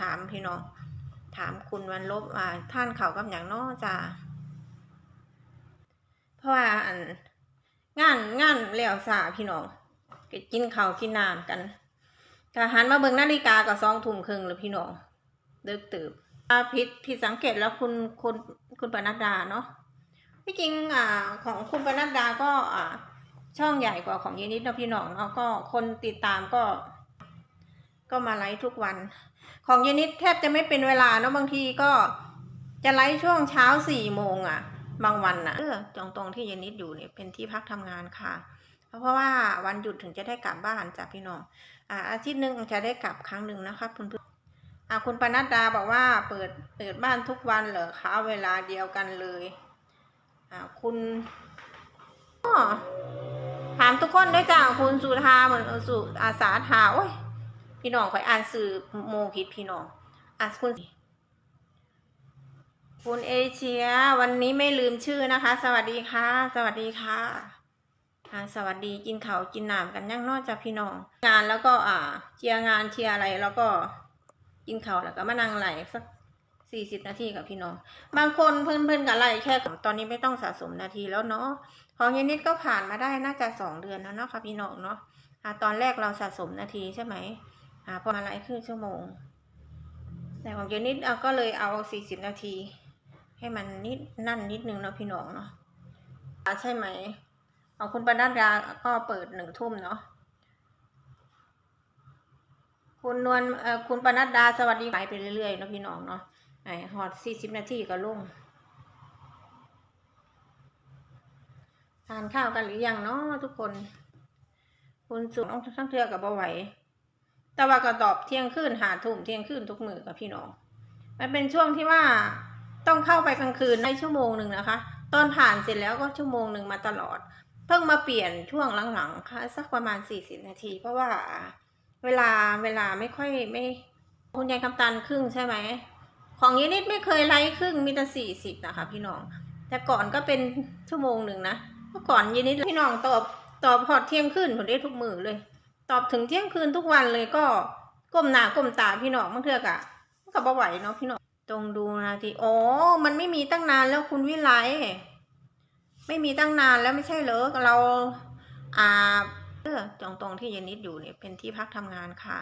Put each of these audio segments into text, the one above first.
ถามพี่น้อง ถามคุณวันลบอ่าท่านเขากับอย่างนอจ้าเพราะว่าอันงานงานแล้วสาพี่น้องก,กินข้าวกินน้ำกันกหันมาเบิ่งนาฬิกาก็สองทุ่มครึ่งแล้วพี่น้องเดึกตื่นอ่าผิดผิดสังเกตแล้วคุณคุณคุณปนัดดาเนาะที่จริงอ่าของคุณปนัดดาก็อ่าช่องใหญ่กว่าของเยนิดนะพี่น้องเนาะก็คนติดตามก็ ก็มาไลฟ์ทุกวัน ของเยนิดแทบจะไม่เป็นเวลาเนาะบางทีก็จะไลฟ์ช่วงเช้าสี่โมงอะ่ะ บางวันน่ะเออตรงตรงที่เยนิดอยู่เนี่ยเป็นที่พักทำงานค่ะ เพราะว่าวันหยุดถึงจะได้กลับบ้านจ้ะพี่น้องอ่าอาทิตย์หนึ่งจะได้กลับครั้งหนึ่งนะคะคุณผู้อ่าคุณปนัดดาบอกว่าเปิดเปิดบ้านทุกวันเหรอคะเวลาเดียวกันเลยอ่าคุณอ้อถามทุกคนด้วยจ้าคุณสุธาเหมือนสุอาสาถาโอ้ย พี่น้องคอยอ่านสื่อโมผิดพี่น้องอะคุณคุณเอเชีย วันนี้ไม่ลืมชื่อนะคะ สวัสดีค่ะ สวัสดีค่ะสวัสดีกินเขากินหน้ำกันยังนอกจากพี่น้อง งานแล้วก็อ่าเชียร์งานเชียร์อะไรแล้วก็กินเขาแล้วก็มานั่งไหลสักสี่สิบนาทีกับพี่น้อง บางคนเพื่อนๆกับไหลฟ์แค่ตอนนี้ไม่ต้องสะสมนาทีแล้วเนาะของยนนิดก็ผ่านมาได้น่าจะสองเดือนแล้วเนาะค่ะพี่น้องเนาะตอนแรกเราสะสมนาทีใช่ไหม อพอมาไลฟ์ครึ่งชั่วโมง แต่ของเยนนิดเอาก็เลยเอาสี่สิบนาที ให้มันนิดนั่นนิดนึงเนาะพี่น้องเนาะใช่ไหมเอาคุณปนัดดาก็เปิดหนึ่งทุ่มเนาะคุณนวลคุณปนัดดาสวัสดีไปไปเรื่อยๆเนาะพี่น้องเนาะไอ้ฮอตสี่สิบนาทีก็ลงทานข้าวกันหรือยังเนาะทุกคน คุณสุน้องทั้งเทือกับบ่ไหว แต่ว่าก็ตอบเที่ยงคืนหาทุ่มเที่ยงคืนทุกมือกับพี่น้อง มันเป็นช่วงที่ว่าต้องเข้าไปกลางคืนในชั่วโมงหนึ่งนะคะ ตอนผ่านเสร็จแล้วก็ชั่วโมงหนึ่งมาตลอด เพิ่งมาเปลี่ยนช่วงหลังๆค่ะสักประมาณสี่สิบนาที เพราะว่าเวลาเวลาไม่ค่อยไม่คุณยายคำตันครึ่งใช่ไหม ของยีนิดไม่เคยไล่ครึ่งมีแต่สี่สิบนะคะ พี่น้อง แต่ก่อนก็เป็นชั่วโมงหนึ่งนะเมื่อก่อนยีนิดพี่น้องตอบตอบพอดเที่ยงคืนผมได้ทุกมือเลย ตอบถึงเที่ยงคืนทุกวันเลยก็ก้มหน้าก้มตาพี่น้องบางเทือกอะก็บ่ไหวเนาะพี่น้องตรงดูนาทีโอ้มันไม่มีตั้งนานแล้วคุณวิไลไม่มีตั้งนานแล้วไม่ใช่เหรอเราอ่าเออตรงตรงที่เยนิดอยู่เนี่ยเป็นที่พักทำงานค่ะ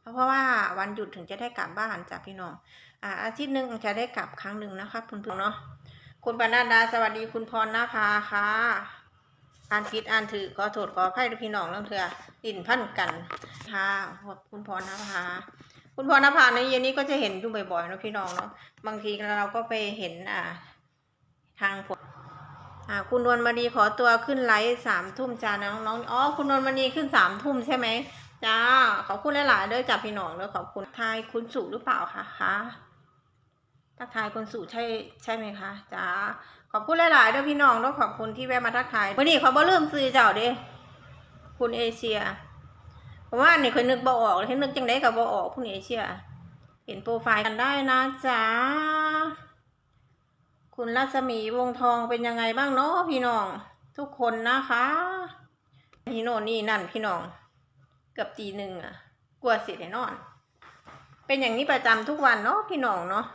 เพราะว่าวันหยุดถึงจะได้กลับบ้านจ้ะพี่น้องอ่าอาทิตย์หนึ่งจะได้กลับครั้งหนึ่งนะคะคุณผู้เนาะคุณปนัดดาสวัสดีคุณพรณภาค่ะ อ่านผิดอ่านถือขอโทษขออภัยด้พี่น้องเรื่องเถื่อดินพันกันค่ะขอบคุณพรณภาคุณพรณภาในเย็นนี้ก็จะเห็นดูบ่อยๆนะพี่น้องเนาะบางทีเราก็ไปเห็นอ่า ทางผลอ่า คุณนวลมณีขอตัวขึ้นไลฟ์สามทุ่มจ้าน้องๆอ๋อคุณนวลมณีขึ้นสามทุ่มใช่ไหมจ้าขอบคุณหลายๆเด้อจ้าพี่น้องเด้อขอบคุณทายคุณสุหรือเปล่าคะคะทักทายคนสู่ใช่ใช่ไหมคะจ้า ขอบคุณหลายๆด้วยพี่น้องด้วยขอบคุณที่แวะมาทักทายวันนี้เขาบ่เริ่มซื้อเจ้าเด้คุณเอเชียผมว่านี่เคยนึกบ่ออกเลยนึกจังไดกับบ่ออกคุณเอเชีย เห็นโปรไฟล์กันได้นะจ๊ะคุณรัศมีวงทองเป็นยังไงบ้างเนาะพี่น้อง ทุกคนนะคะพี่โน่นนี่นั่นพี่น้องเกือบตีหนึ่งอะกลัวเสียแน่นอน เป็นอย่างนี้ประจำทุกวันเนาะพี่น้องเนาะ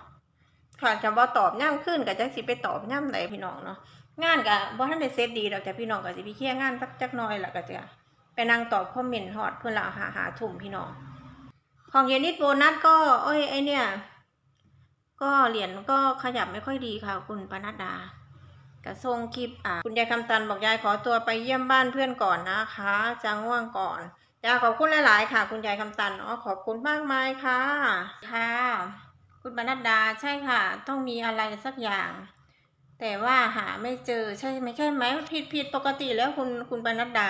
ค่ะจะว่าตอบย่ำขึ้นกับจังสิไปตอบย่ำไหนพี่น้องเนาะงานกับว่ท่านได้เซตดีดอกแต่พี่น้องก็สิไปเคลียงานสักจักน้อยละก็จะไปนั่งตอบคอมเมนต์ฮอดเพื่อนละหาหาถุ่มพี่น้อง ของเยนิดโบนัสก็โอ้ยไอเนี่ย ก็เหรียญก็ขยับไม่ค่อยดีค่ะ คุณปนัดดากระทรงคลิปอะคุณยายคำตันบอกยายขอตัวไปเยี่ยมบ้านเพื่อนก่อนนะคะจะง่วงก่อนยายขอบคุณหลาย ๆ ค่ะ คุณยายคำตันอ๋อขอบคุณมากมายค่ะ ค่ะ คุณบรรดาใช่ค่ะ ต้องมีอะไรสักอย่าง แต่ว่าหาไม่เจอใช่ไหมใช่ไหมผิดผิดปกติแล้วคุณคุณบรรดา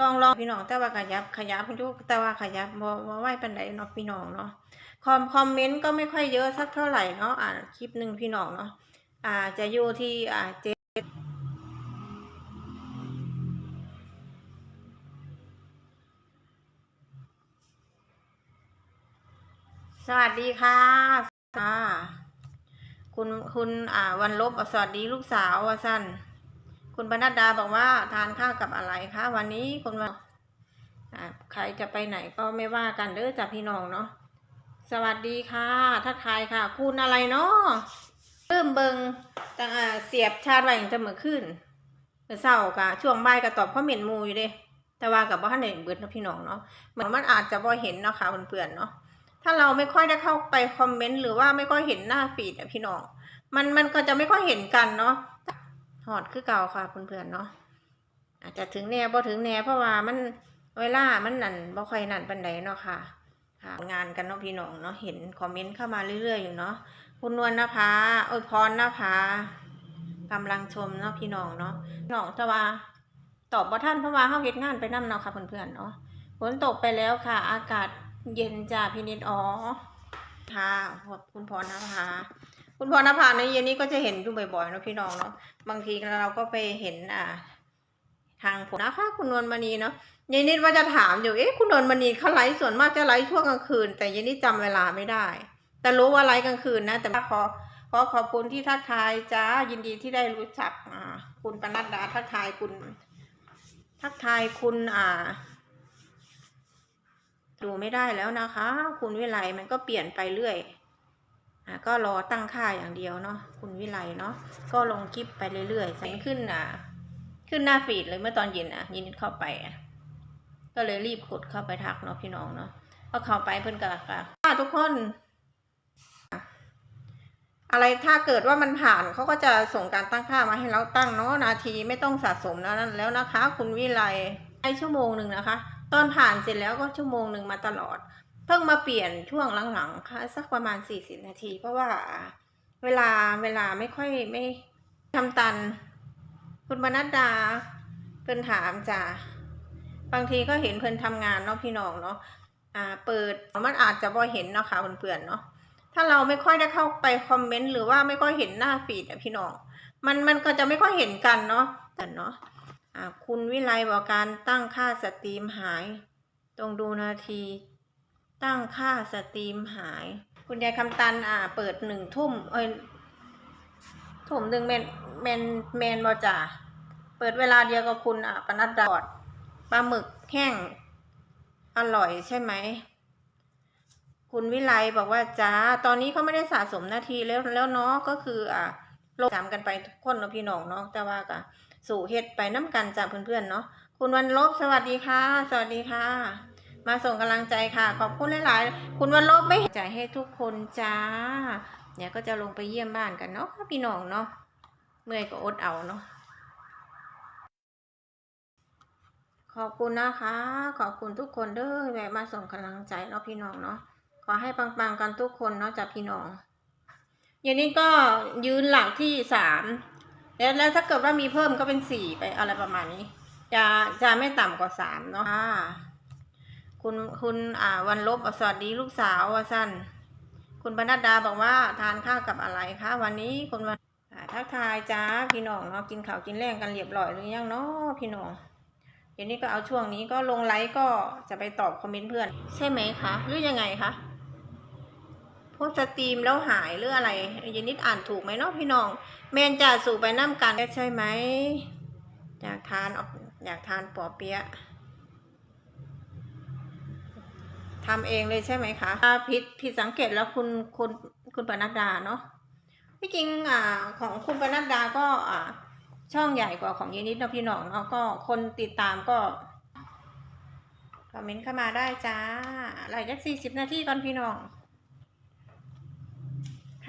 ลองลองพี่น้องแต่ว่าขยับขยับคุณทุกแต่ว่าขยับบ่บ่ไหวปันไดเนาะพี่น้องเนาะคอมคอมเมนต์ก็ไม่ค่อยเยอะสักเท่าไหร่เนาะอ่านคลิปหนึ่งพี่น้องเนาะอ่าจะอยู่ที่อ่าเจ สวัสดีค่ะค่ะคุณคุณอ่าวันลบสวัสดีลูกสาววสั้นคุณปนัดาบอกว่าทานข้าวกับอะไรคะวันนี้คุณว่าอ่าใครจะไปไหนก็ไม่ว่ากันเด้อจ้ะพี่น้องเนาะสวัสดีค่ะทักทายค่ะ คุณอะไรเนาะเริ่มเบิงตั้งอ่เสียบชาร์จไว้ตั้งแต่เมื่อคืนเมื่อเช้ากะช่วงบ่ายก็ตอบคอมเมนต์หมู่อยู่เด้แต่ว่ากับว่าท่านเห็นเบิดเนาะพี่น้องเนาะเหมือนมันอาจจะบ่เห็นเนาะค่ะเพื่อนๆเนาะ ถ้าเราไม่ค่อยได้เข้าไปคอมเมนต์หรือว่าไม่ค่อยเห็นหน้าฟีดอะพี่น้อง มันมันก็จะไม่ค่อยเห็นกันเนาะหอดคือเก่าค่ะเพื่อนๆเนาะอาจจะถึงแน่บ่ถึงแน่เพราะว่ามันเวลามันนั่นบ่ค่อยนั่นปานใดเนาะค่ะค่ะ งานกันเนาะพี่น้องเนาะเห็นคอมเมนต์เข้ามาเรื่อยๆอยู่เนาะคุณนวลนภาโอ้ยพรนภากำลังชมเนาะพี่น้องเนาะน้องแต่ว่าตอบบ่ท่านเพราะว่าเฮาเฮ็ดงานไปนํเนาะค่ะเพื่อนๆเนาะฝนตกไปแล้วค่ะ อากาศ เย็นจ้าพี่นิดอ๋อค่ะคุณพรนภาคุณพรนภาในเย็นนี้ก็จะเห็นอยู่บ่อยๆเนาะพี่น้องเนาะบางทีเราก็ไปเห็นอ่า ทางผมนะคะคุณนวลมณีเนาะยายนิดว่าจะถามอยู่เอ๊ะคุณนนท์มณีเขาไลฟ์ส่วนมากจะไลฟ์ช่วงกลางคืน แต่ยายนิดจำเวลาไม่ได้ แต่รู้ว่าไลฟ์กลางคืนนะ แต่ขอขอขอบคุณที่ทักทายจ้ายินดีที่ได้รู้จักอ่า คุณปนัดดาทักทายคุณ ทักทายคุณอ่า ดูไม่ได้แล้วนะคะ คุณวิไลมันก็เปลี่ยนไปเรื่อยอ่าก็รอตั้งค่าอย่างเดียวเนาะคุณวิไลเนาะก็ลงคลิปไปเรื่อยๆแสงขึ้นอ่าขึ้นหน้าฟีดเลยเมื่อตอนเย็นอะยินดีเข้าไปอะก็เลยรีบกดเข้าไปทักเนาะพี่น้องเนาะก็เข้าไปเพื่อนกันค่ะค่ะทุกคนอะไรถ้าเกิดว่ามันผ่านเขาก็จะส่งการตั้งค่ามาให้เราตั้งเนาะนาทีไม่ต้องสะสมแล้วนั้นแล้วนะคะ คุณวิไลให้ชั่วโมงหนึ่งนะคะ ตอนผ่านเสร็จแล้วก็ชั่วโมงหนึ่งมาตลอด เพิ่งมาเปลี่ยนช่วงหลังๆค่ะสักประมาณสี่สิบนาที เพราะว่าเวลาเวลาไม่ค่อยไม่ทำตัน คุณบรรดาเพิ่นถามจ้ะบางทีก็เห็นเพิ่นทำงานเนาะพี่น้องเนาะอ่าเปิดมันอาจจะบ่เห็นเนาะค่ะเพื่อนๆเนาะถ้าเราไม่ค่อยได้เข้าไปคอมเมนต์หรือว่าไม่ค่อยเห็นหน้าฟีดอะพี่น้องมันมันก็จะไม่ค่อยเห็นกันเนาะแต่เนาะ คุณวิไลบอกการตั้งค่าสตรีมหาย ตรงดูนาที ตั้งค่าสตรีมหาย คุณยายคำตันอ่า เปิดหนึ่งทุ่มเอ้ยทุ่มหนึ่งแมนแมนแมนบอจ่าเปิดเวลาเดียวกับคุณอะปนัดดาดปลาหมึกแห้ง อร่อยใช่ไหม คุณวิไลบอกว่าจ้า ตอนนี้เขาไม่ได้สะสมนาทีแล้วแล้วเนาะก็คือ อะลงจำกันไปทุกคนเนาะพี่น้องเนาะแต่ว่าก็ สู่เฮ็ดไปน้ำกันจากเพื่อนๆเนาะคุณวันลบสวัสดีค่ะ สวัสดีค่ะ มาส่งกำลังใจค่ะ ขอบคุณหลายๆ คุณวันลบไม่ใจให้ทุกคนจ้าเนี่ยก็จะลงไปเยี่ยมบ้านกันเนาะพี่น้องเนาะเมื่อยก็อดเอาเนาะขอบคุณนะคะ ขอบคุณทุกคนเด้อแวะมาส่งกำลังใจเนาะพี่น้องเนาะขอให้ปังๆกันทุกคนเนาะจากพี่น้องอย่างนี้ก็ยืนหลักที่สาม แล้วแล้วถ้าเกิดว่ามีเพิ่มก็เป็นสี่ไปอะไรประมาณนี้ จะจะไม่ต่ำกว่าสามเนาะค่ะคุณคุณอ่าวันลบสวัสดีลูกสาวว่าสั้นคุณปนัดดาบอกว่าทานข้าวกับอะไรคะวันนี้คุณวันอ่าทักทายจ้าพี่น้องเนาะกินข้าวกินแรงกันเรียบร้อยหรือยังเนาะพี่น้องเดี๋ยวนี้ก็เอาช่วงนี้ก็ลงไลฟ์ก็จะไปตอบคอมเมนต์เพื่อน ใช่ไหมคะหรือยังไงคะ พสต์สตรีมแล้วหายหรืออะไรยายนิดอ่านถูกไหมเนาะพี่น้องแมนจ่าสู่ไปน้ำกันใช่ไหมอยากทานออกอยากทานปอเปี๊ยะทำเองเลยใช่ไหมคะถ้าผิดผิดสังเกตแล้วคุณคุณคุณปนัดดาเนาะที่จริงอ่าของคุณปนัดดาก็อ่าช่องใหญ่กว่าของเยนิดเนาะพี่น้องเนาะก็คนติดตามก็คอมเมนต์เข้ามาได้จ้าอะไรจักสี่สิบนาทีก่อนพี่น้อง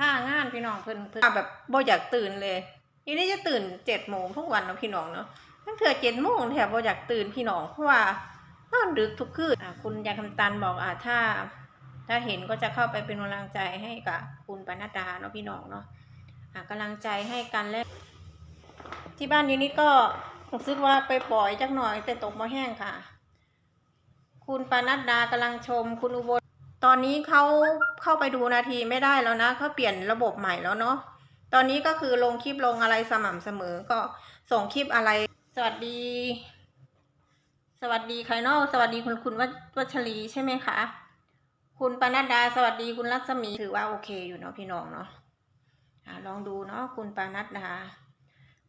ค่างานพี่น้องเพิ่นเพิ่นแบบบ่อยากตื่นเลยทีนี้จะตื่นเจ็ดโมงทุกวันเนาะพี่น้องเนาะตั้งเถื่อเจ็ดโมงแถบบ่อยากตื่นพี่น้องเพราะว่านอนดึกทุกคืนอะคุณยายคำตันบอกอะถ้า ถ้าเห็นก็จะเข้าไปเป็นกำลังใจให้กับคุณปนัดดาเนาะพี่น้องเนาะอะกำลังใจให้กันและที่บ้านยูนิตก็รู้สึกว่าไปปล่อยจักหน่อยแต่ตกมาแห้งค่ะ คุณปานัดดากำลังชม คุณอุบล ตอนนี้เขาเข้าไปดูนาทีไม่ได้แล้วนะเขาเปลี่ยนระบบใหม่แล้วเนาะตอนนี้ก็คือลงคลิปลงอะไรสม่ำเสมอก็ส่งคลิปอะไร สวัสดี สวัสดีใครนอกสวัสดีคุณคุณวัชวัชรีใช่ไหมคะคุณปนัดดา สวัสดีคุณรัศมีถือว่าโอเคอยู่เนาะพี่น้องเนาะอ่าลองดูเนาะคุณปนัดดา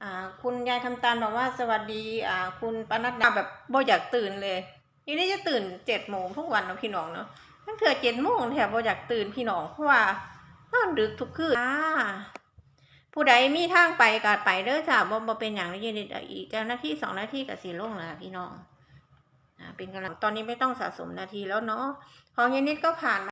อ่า คุณยายคำตาลบอกว่าสวัสดีอ่า คุณปนัดดาแบบบ่อยากตื่นเลยทีนี้จะตื่นเจ็ดโมงทุกวันเนาะพี่น้องเนาะ ตั้งเถื่อเจ็ดโมงแถบบ่อยากตื่นพี่น้องเพราะว่านอนดึกทุกคืนอ่าผู้ใดมีทางไปก็ไปเด้อจ้าบ่บ่เป็นอย่างนี้ยืนอีกเจ้าหน้าที่สองนาทีกับสีลงแล้วพี่น้องเป็นกำลังตอนนี้ไม่ต้องสะสมนาทีแล้วเนาะของยายนิดก็ผ่าน